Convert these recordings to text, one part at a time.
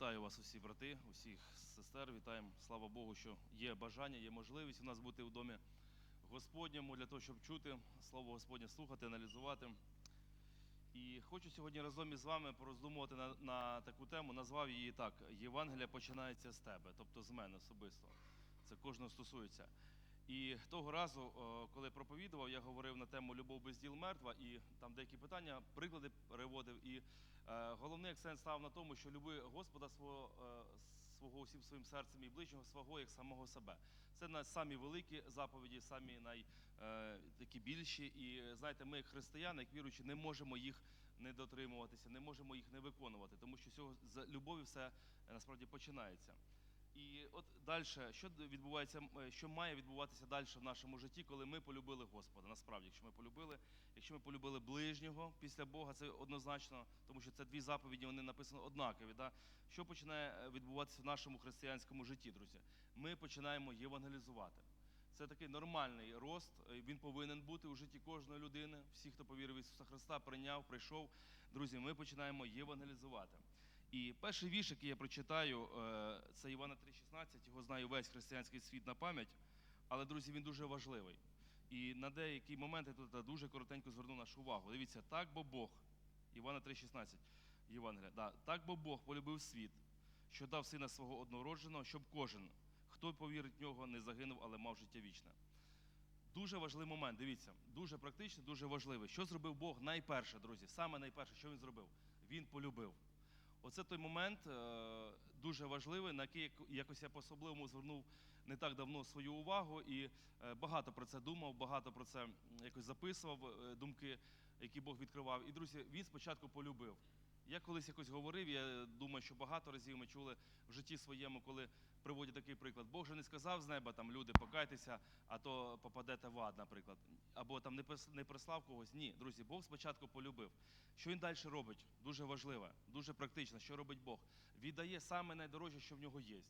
Вітаю вас усі брати, усіх сестер. Вітаємо. Слава Богу, що є бажання, є можливість у нас бути в домі Господньому для того, щоб чути Слово Господнє, слухати, аналізувати. І хочу сьогодні разом із вами пороздумувати на, на таку тему. Назвав її так: Євангелія починається з тебе, тобто з мене особисто. Це кожного стосується. І того разу, коли проповідував, я говорив на тему Любов без діл мертва, і там деякі питання, приклади переводив. І е, головний акцент став на тому, що люби Господа свого, е, свого усім своїм серцем і ближнього свого як самого себе. Це на самі великі заповіді, самі най, е, такі більші. І знаєте, ми, як християни, як віруючі, не можемо їх не дотримуватися, не можемо їх не виконувати, тому що цього з любові все е, насправді починається. І от далі, що відбувається, е, що має відбуватися далі в нашому житті, коли ми полюбили Господа? Насправді, якщо ми полюбили, якщо ми полюбили ближнього після Бога, це однозначно, тому що це дві заповіді, вони написані однакові. Да? Що починає е, відбуватися в нашому християнському житті, друзі? Ми починаємо євангелізувати. Це такий нормальний рост. е, Він повинен бути у житті кожної людини. Всі, хто повірив в Ісуса Христа, прийняв, прийшов. Друзі, ми починаємо євангелізувати. І перший вірш, який я прочитаю, е, це Івана 3,16, його знає весь християнський світ на пам'ять, але, друзі, він дуже важливий. І на деякі моменти тут дуже коротенько зверну нашу увагу. Дивіться, так бо Бог, Івана 3,16, Євангелія, да, так бо Бог полюбив світ, що дав сина свого однородженого, щоб кожен, хто повірить в нього, не загинув, але мав життя вічне. Дуже важливий момент, дивіться, дуже практичний, дуже важливий. Що зробив Бог найперше, друзі? Саме найперше, що він зробив? Він полюбив. Оце той момент е, дуже важливий, на який якось я по-особливому звернув не так давно свою увагу і е, багато про це думав, багато про це якось записував е, думки, які Бог відкривав. І друзі, він спочатку полюбив. Я колись якось говорив, я думаю, що багато разів ми чули в житті своєму, коли приводять такий приклад. Бог же не сказав з неба там люди, покайтеся, а то попадете в ад, наприклад. Або там не прис- прислав когось. Ні, друзі, Бог спочатку полюбив. Що він далі робить? Дуже важливе, дуже практично. Що робить Бог? Віддає саме найдорожче, що в нього є.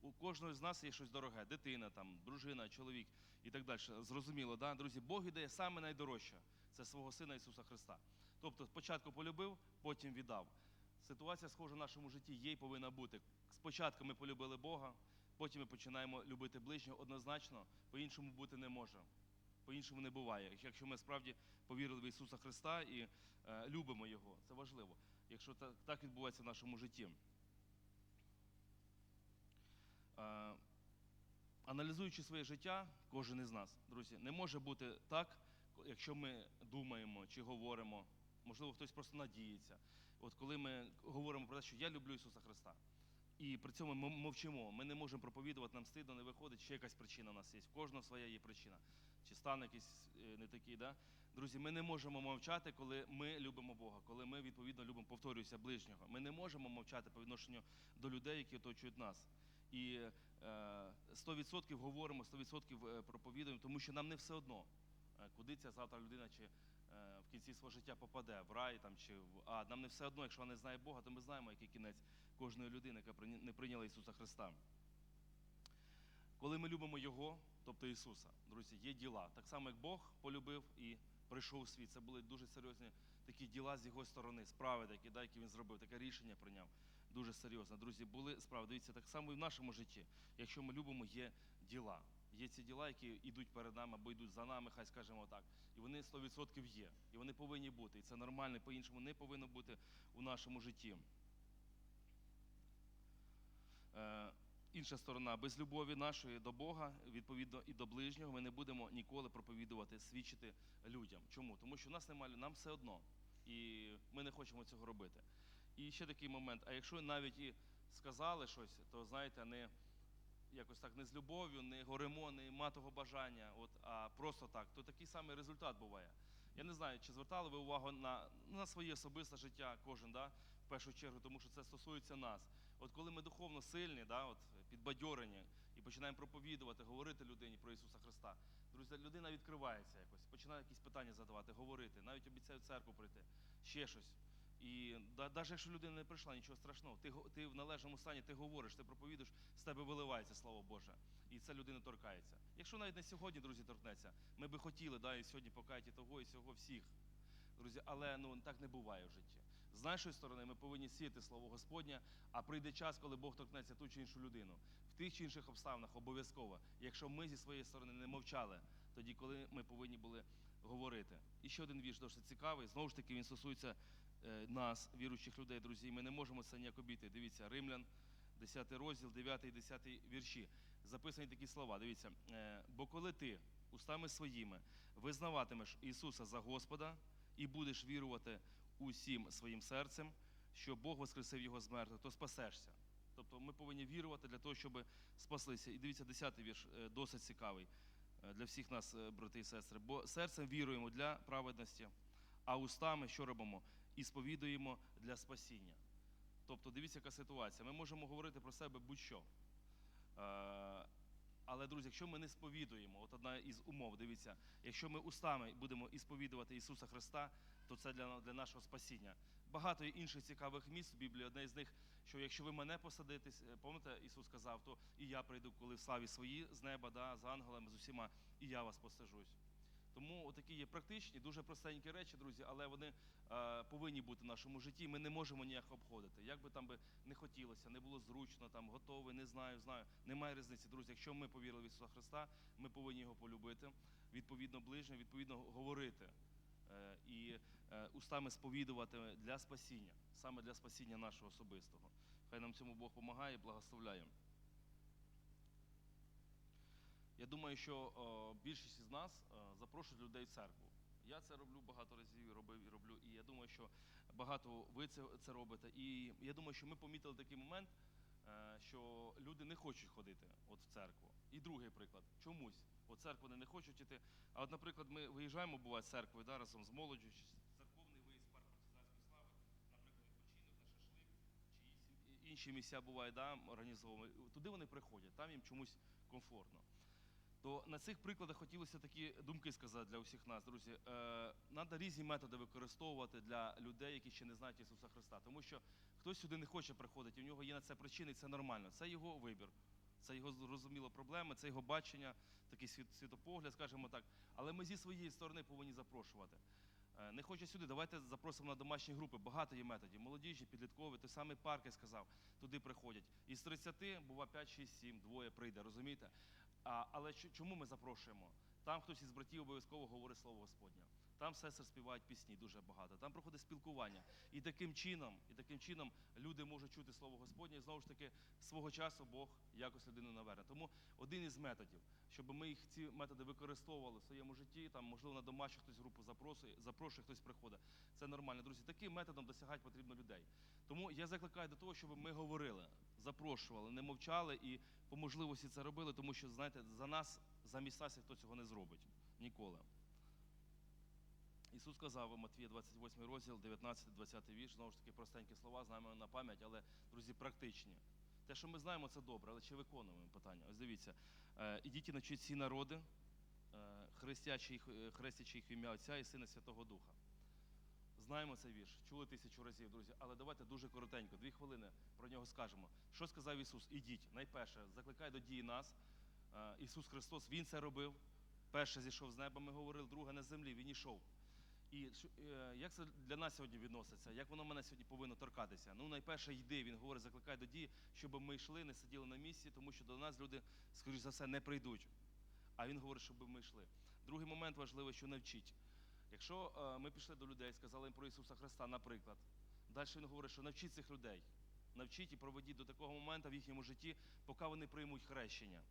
У кожного з нас є щось дороге, дитина, там, дружина, чоловік і так далі. Зрозуміло, да? друзі, Бог віддає саме найдорожче це свого Сина Ісуса Христа. Тобто спочатку полюбив, потім віддав. Ситуація схожа в нашому житті є і повинна бути. Спочатку ми полюбили Бога, потім ми починаємо любити ближнього однозначно, по-іншому бути не може. По-іншому не буває. Якщо ми справді повірили в Ісуса Христа і е, любимо Його, це важливо. Якщо так, так відбувається в нашому житті. Е, аналізуючи своє життя, кожен із нас, друзі, не може бути так, якщо ми думаємо чи говоримо, можливо, хтось просто надіється. От коли ми говоримо про те, що я люблю Ісуса Христа, і при цьому ми мовчимо, ми не можемо проповідувати, нам стидно, не виходить, ще якась причина у нас є. В кожного своя є причина. Чи стан якийсь е, не такий, да? Друзі, ми не можемо мовчати, коли ми любимо Бога, коли ми відповідно любимо, повторююся, ближнього. Ми не можемо мовчати по відношенню до людей, які оточують нас. І е, 100% говоримо, 100% е, проповідуємо, тому що нам не все одно, е, куди ця завтра людина чи е, в кінці свого життя попаде, в рай там, чи в ад. Нам не все одно, якщо вона не знає Бога, то ми знаємо, який кінець кожної людини, яка не прийняла Ісуса Христа. Коли ми любимо Його, тобто Ісуса, друзі, є діла. Так само, як Бог полюбив і прийшов у світ. Це були дуже серйозні такі діла з його сторони, справи такі, да, які він зробив, таке рішення прийняв. Дуже серйозно. Друзі, були справи. Дивіться, так само і в нашому житті. Якщо ми любимо, є діла. Є ці діла, які йдуть перед нами або йдуть за нами, хай скажемо так. І вони 100% є. І вони повинні бути. І це нормально, по-іншому не повинно бути у нашому житті. Е, інша сторона, без любові нашої до Бога, відповідно, і до ближнього, ми не будемо ніколи проповідувати, свідчити людям. Чому? Тому що в нас немає, нам все одно. І ми не хочемо цього робити. І ще такий момент: а якщо навіть і сказали щось, то знаєте, не якось так не з любов'ю, не горемо, не ма бажання, от, а просто так, то такий самий результат буває. Я не знаю, чи звертали ви увагу на, на своє особисте життя, кожен, да, в першу чергу, тому що це стосується нас. От коли ми духовно сильні, да, от, підбадьорені і починаємо проповідувати, говорити людині про Ісуса Христа, друзі, людина відкривається якось, починає якісь питання задавати, говорити, навіть обіцяє в церкву прийти, ще щось. І навіть якщо людина не прийшла, нічого страшного, ти, ти в належному стані, ти говориш, ти проповідуєш, з тебе виливається слово Боже, і ця людина торкається. Якщо навіть не сьогодні, друзі, торкнеться, ми би хотіли, да, і сьогодні покаяти того, і цього всіх. Друзі, але ну так не буває в житті. З нашої сторони ми повинні сіяти слово Господнє, а прийде час, коли Бог торкнеться ту чи іншу людину. В тих чи інших обставинах обов'язково. Якщо ми зі своєї сторони не мовчали, тоді коли ми повинні були говорити. І ще один вірш досить цікавий. Знову ж таки, він стосується нас, віруючих людей, друзі. Ми не можемо це ніяк обійти. Дивіться, Римлян, 10 розділ, 9 і 10 вірші. Записані такі слова. Дивіться, е, бо коли ти устами своїми визнаватимеш Ісуса за Господа і будеш вірувати усім своїм серцем, що Бог воскресив його з мертвих, то спасешся. Тобто ми повинні вірувати для того, щоб спаслися. І дивіться, 10 вірш е, досить цікавий е, для всіх нас, е, брати і сестри. Бо серцем віруємо для праведності, а устами що робимо? І сповідуємо для спасіння. Тобто, дивіться, яка ситуація. Ми можемо говорити про себе будь-що. Е, Але, друзі, якщо ми не сповідуємо, от одна із умов, дивіться, якщо ми устами будемо ісповідувати Ісуса Христа, то це для, для нашого спасіння. Багато інших цікавих місць в Біблії. Одне з них, що якщо ви мене посадитесь, е, пам'ятаєте, Ісус сказав, то і я прийду, коли в славі свої з неба, да, з ангелами, з усіма, і я вас посажусь. Тому такі є практичні, дуже простенькі речі, друзі, але вони е, повинні бути в нашому житті. Ми не можемо ніяк обходити. Як би там би не хотілося, не було зручно, там готовий, не знаю, знаю. Немає різниці, друзі. Якщо ми повірили в Ісуса Христа, ми повинні його полюбити, відповідно ближньо, відповідно говорити е, і е, устами сповідувати для спасіння, саме для спасіння нашого особистого. Хай нам цьому Бог допомагає, благословляє. Я думаю, що о, більшість із нас е, запрошують людей в церкву. Я це роблю багато разів, робив і роблю. І я думаю, що багато ви це, це робите. І я думаю, що ми помітили такий момент, е, що люди не хочуть ходити от в церкву. І другий приклад чомусь. От церкву вони не хочуть іти. А от, наприклад, ми виїжджаємо буває з церквою да, разом з молоддю, церковний виїзд парк партизанської слави, наприклад, відпочинок на шашлик, чи інші місця бувають да, організовані. Туди вони приходять, там їм чомусь комфортно. То на цих прикладах хотілося такі думки сказати для усіх нас, друзі. Е, Надо різні методи використовувати для людей, які ще не знають Ісуса Христа. Тому що хтось сюди не хоче приходити, у нього є на це причини, і це нормально. Це його вибір, це його зрозуміло проблеми, це його бачення, такий світ, світопогляд, скажімо так. Але ми зі своєї сторони повинні запрошувати. Е, Не хоче сюди, давайте запросимо на домашні групи. Багато є методів. Молодіжі, підліткові, той самий парк, я сказав, туди приходять. Із 30, бува 5, 6, 7, двоє прийде, розумієте? А, але чому ми запрошуємо? Там хтось із братів обов'язково говорить слово Господнє. Там сестри співають пісні дуже багато. Там проходить спілкування. І таким чином, і таким чином люди можуть чути слово Господнє. І знову ж таки, свого часу Бог якось людину наверне. Тому один із методів, щоб ми їх ці методи використовували в своєму житті. Там, можливо, на домашню хтось групу запрошує, запрошує, хтось приходить. Це нормально, друзі. Таким методом досягати потрібно людей. Тому я закликаю до того, щоб ми говорили, запрошували, не мовчали і по можливості це робили, тому що, знаєте, за нас, замість нас ніхто цього не зробить. Ніколи. Ісус сказав у Матвія 28 розділ, 19-20 вірш, знову ж таки простенькі слова, знаємо на пам'ять, але, друзі, практичні. Те, що ми знаємо, це добре, але чи виконуємо питання? Ось дивіться, е, ідіть і навчіть всі народи, е, е, хрестячи їх в ім'я Отця і Сина Святого Духа. Знаємо цей вірш, чули тисячу разів, друзі, але давайте дуже коротенько, дві хвилини про нього скажемо. Що сказав Ісус? Ідіть. Найперше, закликай до дії нас. Е, Ісус Христос, Він це робив. Перше зійшов з неба, ми говорили, друге на землі, Він ішов. І е, як це для нас сьогодні відноситься? Як воно мене сьогодні повинно торкатися? Ну, найперше йди, він говорить, закликай до дії, щоб ми йшли, не сиділи на місці, тому що до нас люди, скоріш за все, не прийдуть. А він говорить, щоб ми йшли. Другий момент важливий, що навчіть. Якщо е, ми пішли до людей, сказали їм про Ісуса Христа, наприклад, далі він говорить, що навчіть цих людей, навчіть і проведіть до такого моменту в їхньому житті, поки вони приймуть хрещення.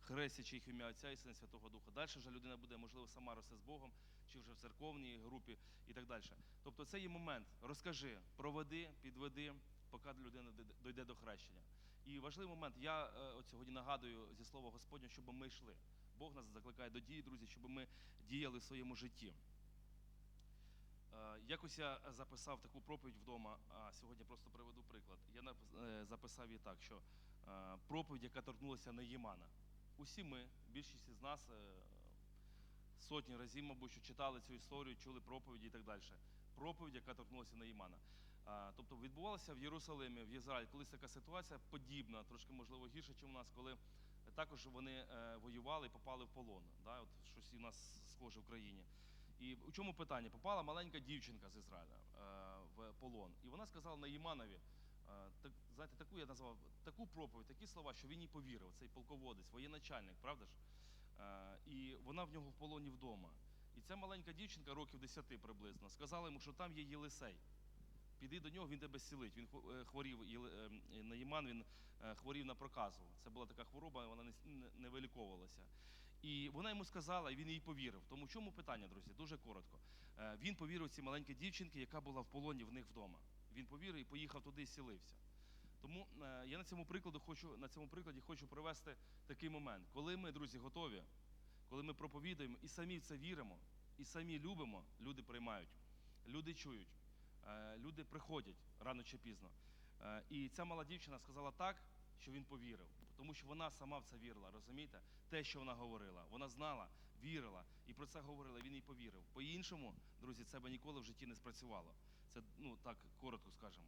Хрестячи їх ім'я Отця і Сина Святого Духа. Далі вже людина буде, можливо, сама росте з Богом, чи вже в церковній групі і так далі. Тобто це є момент. Розкажи, проведи, підведи, поки людина дійде до хрещення. І важливий момент, я е, от сьогодні нагадую зі слова Господня, щоб ми йшли. Бог нас закликає до дії, друзі, щоб ми діяли в своєму житті. Е, Якось я записав таку проповідь вдома, а сьогодні просто приведу приклад. Я е, записав її так, що е, проповідь, яка торкнулася Наїмана. Усі ми, більшість із нас, сотні разів, мабуть, що читали цю історію, чули проповіді і так далі. Проповідь, яка торкнулася Наїмана. А, Тобто відбувалася в Єрусалимі, в Ізраїлі, колись така ситуація подібна, трошки можливо гірше, ніж у нас, коли також вони воювали і попали в полон. Да? От щось у нас схоже в країні. І у чому питання? Попала маленька дівчинка з Ізраїля. Е, в полон. І вона сказала Наїманові, е, так, знаєте, таку я назвав таку проповідь, такі слова, що він їй повірив, цей полководець, воєначальник, правда ж? Е, І вона в нього в полоні вдома. І ця маленька дівчинка, років 10 приблизно, сказала йому, що там є Єлисей. Піди до нього, він тебе зцілить. Він хво- хворів Наїман, він хворів на проказу. Це була така хвороба, вона не виліковувалася. І вона йому сказала, і він їй повірив. Тому в чому питання, друзі? Дуже коротко. Е, Він повірив цій маленькій дівчинці, яка була в полоні в них вдома. Він повірив і поїхав туди і зцілився. Тому е, я на цьому прикладу хочу на цьому прикладі хочу привести такий момент, коли ми, друзі, готові, коли ми проповідуємо і самі в це віримо, і самі любимо, люди приймають, люди чують, е, люди приходять рано чи пізно. І ця мала дівчина сказала так, що він повірив, тому що вона сама в це вірила, розумієте? Те, що вона говорила, вона знала, вірила і про це говорила. Він їй повірив. По-іншому, друзі, це би ніколи в житті не спрацювало. Це ну так коротко скажемо.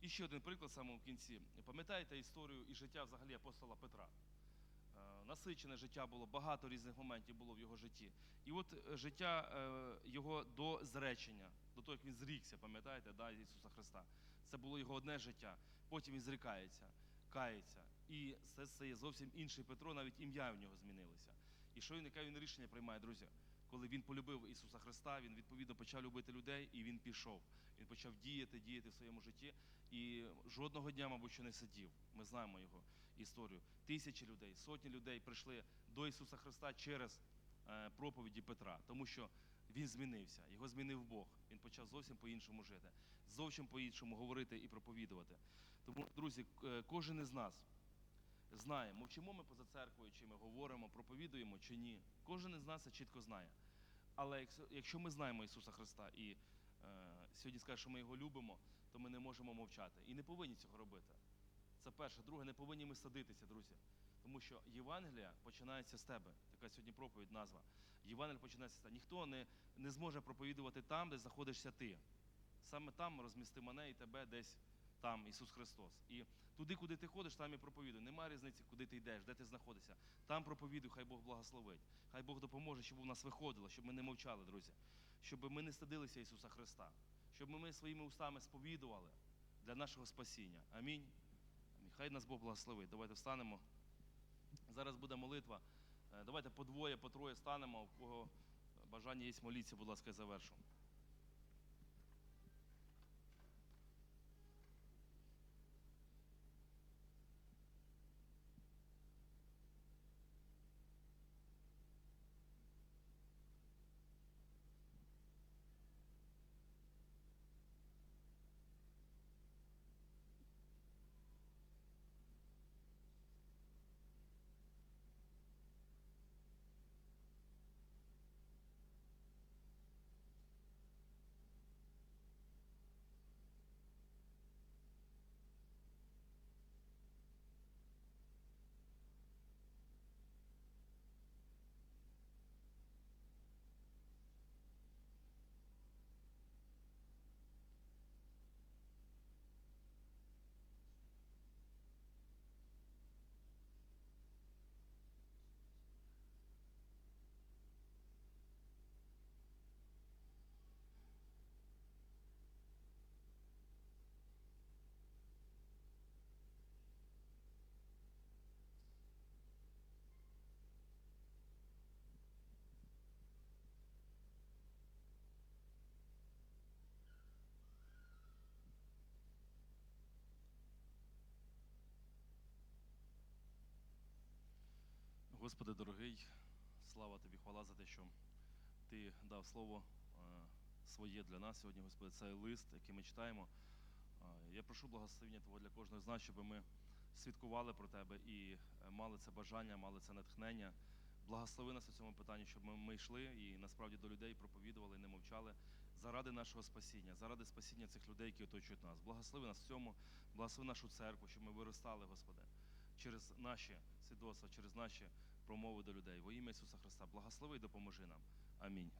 І ще один приклад саме в кінці. Пам'ятаєте історію і життя взагалі апостола Петра? Е, Насичене життя було, багато різних моментів було в його житті. І от е, життя е, його до зречення, до того, як він зрікся, пам'ятаєте, да, Ісуса Христа. Це було його одне життя. Потім він зрікається, кається. І це стає зовсім інший Петро, навіть ім'я в нього змінилося. І що він, яке він рішення приймає, друзі? Коли він полюбив Ісуса Христа, він відповідно почав любити людей і він пішов. Він почав діяти, діяти в своєму житті. І жодного дня, мабуть, що не сидів. Ми знаємо його історію. Тисячі людей, сотні людей прийшли до Ісуса Христа через е, проповіді Петра, тому що він змінився, його змінив Бог. Він почав зовсім по-іншому жити, зовсім по-іншому говорити і проповідувати. Тому, друзі, кожен із нас знає, мовчимо ми поза церквою, чи ми говоримо, проповідуємо чи ні. Кожен із нас це чітко знає. Але якщо, якщо ми знаємо Ісуса Христа і е, сьогодні скаже, що ми його любимо, то ми не можемо мовчати. І не повинні цього робити. Це перше. Друге, не повинні ми садитися, друзі. Тому що Євангелія починається з тебе. Така сьогодні проповідь назва. Євангелія починається з тебе. Ніхто не, не зможе проповідувати там, де знаходишся ти. Саме там розмісти мене і тебе десь там, Ісус Христос. І туди, куди ти ходиш, там і проповідуй. Немає різниці, куди ти йдеш, де ти знаходишся. Там проповідуй, хай Бог благословить. Хай Бог допоможе, щоб у нас виходило, щоб ми не мовчали, друзі. Щоб ми не стидилися Ісуса Христа. Щоб ми своїми устами сповідували для нашого спасіння. Амінь. Хай нас Бог благословить. Давайте встанемо. Зараз буде молитва. Е, Давайте по двоє, по троє станемо. У кого бажання є, моліться, будь ласка, я завершу. Господи дорогий, слава тобі, хвала за те, що ти дав слово е, своє для нас сьогодні, Господи, цей лист, який ми читаємо. Е, Я прошу благословення Твого для кожного з нас, щоб ми свідкували про Тебе і е, мали це бажання, мали це натхнення. Благослови нас у цьому питанні, щоб ми, ми йшли і насправді до людей проповідували, і не мовчали заради нашого спасіння, заради спасіння цих людей, які оточують нас. Благослови нас в цьому, благослови нашу церкву, щоб ми виростали, Господи, через наші свідоцтва, через наші промови до людей. Во ім'я Ісуса Христа. Благослови і допоможи нам. Амінь.